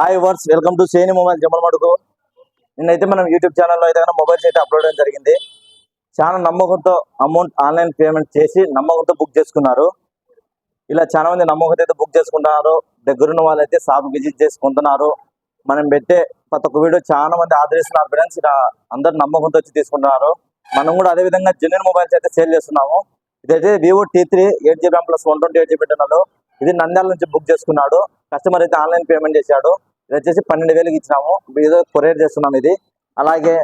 Hi verse welcome to సేని mobile Jammalamadugu నిన్నైతే మనం యూట్యూబ్ ఛానల్లో అయితే కనుక మొబైల్స్ అయితే అప్లోడ్ చేయడం జరిగింది. చాలా నమ్మకంతో అమౌంట్ ఆన్లైన్ పేమెంట్ చేసి నమ్మకంతో బుక్ చేసుకున్నారు. ఇలా చాలా మంది నమ్మకంతో అయితే బుక్ చేసుకుంటున్నారు. దగ్గరున్న వాళ్ళైతే షాప్ విజిట్ చేసుకుంటున్నారు. మనం పెట్టే ప్రతి ఒక్క వీడియో చాలా మంది ఆదరిస్తున్నారు ఫ్రెండ్స్ ఇలా అందరు నమ్మకంతో వచ్చి తీసుకుంటున్నారు. మనం కూడా అదే విధంగా జెన్యున్ మొబైల్స్ అయితే సేల్ చేస్తున్నాము. ఇదైతే Vivo T three eight GB plus one twenty eight GB ఇది నంద్యాల నుంచి బుక్ చేసుకున్నాడు. కస్టమర్ అయితే ఆన్లైన్ పేమెంట్ చేశాడు. ఇది వచ్చేసి పన్నెండు వేలకు ఇచ్చినాము. ఏదో కొరియర్ చేస్తున్నాం ఇది. అలాగే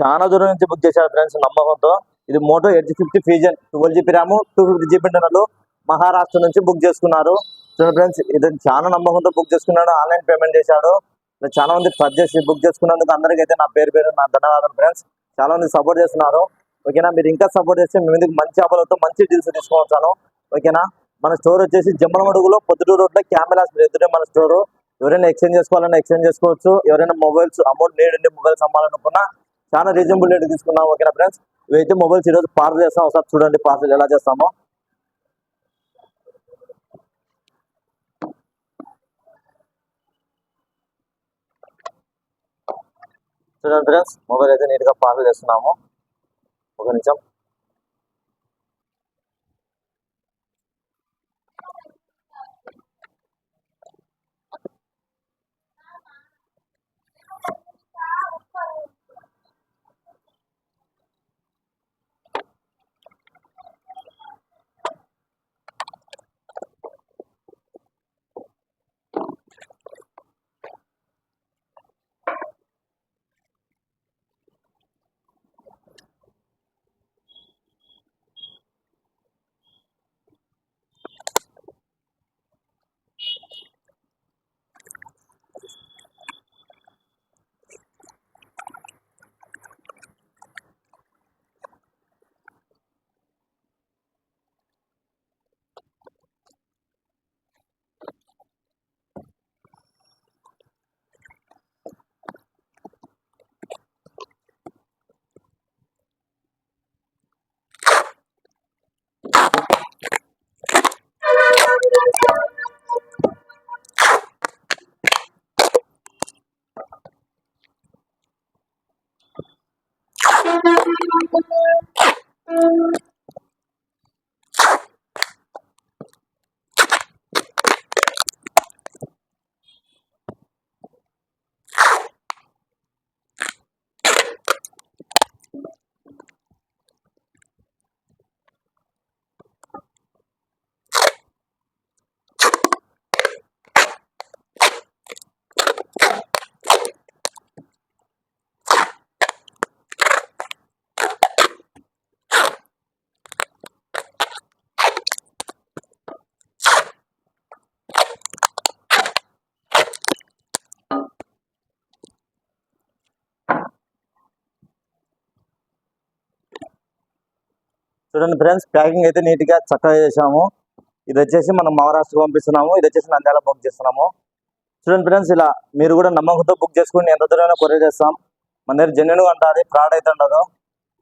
చాలా దూరం నుంచి బుక్ చేశాడు ఫ్రెండ్స్ నమ్మకంతో. ఇది Moto Edge fifty Fusion twelve GB RAM two fifty GB internal Maharashtra నుంచి బుక్ చేసుకున్నారు. చూడండి ఫ్రెండ్స్ ఇది చాలా నమ్మకంతో బుక్ చేసుకున్నాడు. ఆన్లైన్ పేమెంట్ చేశాడు. చాలా మంది ట్రస్ట్ చేసి బుక్ చేసుకున్నందుకు అందరికీ అయితే నా పేరు పేరు నా ధన్యవాదాలు ఫ్రెండ్స్ చాలా మంది సపోర్ట్ చేస్తున్నారు. ఓకేనా? మీరు ఇంకా సపోర్ట్ చేస్తే మీ ముందుకు మంచి ఆఫర్లతో మంచి డీల్స్ తీసుకోవచ్చాను ఓకేనా? మన స్టోర్ వచ్చేసి జమ్మలమడుగులో పొద్దుటూరు రోడ్లో కెమెరా ఎదురే మన స్టోర్ ఎవరైనా ఎక్స్చేంజ్ చేసుకోవాలన్నా ఎక్స్చేంజ్ చేసుకోవచ్చు. ఎవరైనా మొబైల్స్ అమౌంట్ నీడ్ ఉండి మొబైల్స్ అమ్మాలనుకున్నా చాలా రీజనబుల్ రేట్ తీసుకున్నాం ఓకేనా ఫ్రెండ్స్ ఇవైతే మొబైల్స్ ఈరోజు పార్సల్ చేస్తాం. ఒకసారి చూడండి పార్సల్ ఎలా చేస్తామో. చూడండి ఫ్రెండ్స్ మొబైల్ అయితే నీట్గా పార్సల్ చేస్తున్నాము. ఒక నిమిషం. Thank you. చూడండి ఫ్రెండ్స్ ప్యాకింగ్ అయితే నీట్గా చక్కగా చేసాము ఇది వచ్చేసి మనం మహారాష్ట్ర పంపిస్తున్నాము. ఇది వచ్చేసి నంద్యాల బుక్ చేస్తున్నాము. చూడండి ఫ్రెండ్స్ ఇలా మీరు కూడా నమ్మకంతో బుక్ చేసుకుని ఎంత దూరమైనా కొరియర్ చేస్తాం. మన దగ్గర జెన్యున్ ఉంటుంది ఫ్రాడ్ అయితే ఉండదు.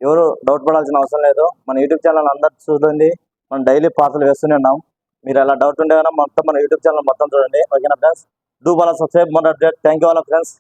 ఎవరు డౌట్ పడాల్సిన అవసరం లేదు. మన యూట్యూబ్ ఛానల్ అందరు చూడండి. మనం డైలీ పార్సల్ వేస్తూనే ఉన్నాం. మీరు అలా డౌట్ ఉండే మొత్తం మన యూట్యూబ్ ఛానల్ మొత్తం చూడండి. ఓకేనా ఫ్రెండ్స్? డూ బాలా సబ్స్క్రైబ్ మన అప్డేట్ థ్యాంక్ యూ వాళ్ళ ఫ్రెండ్స్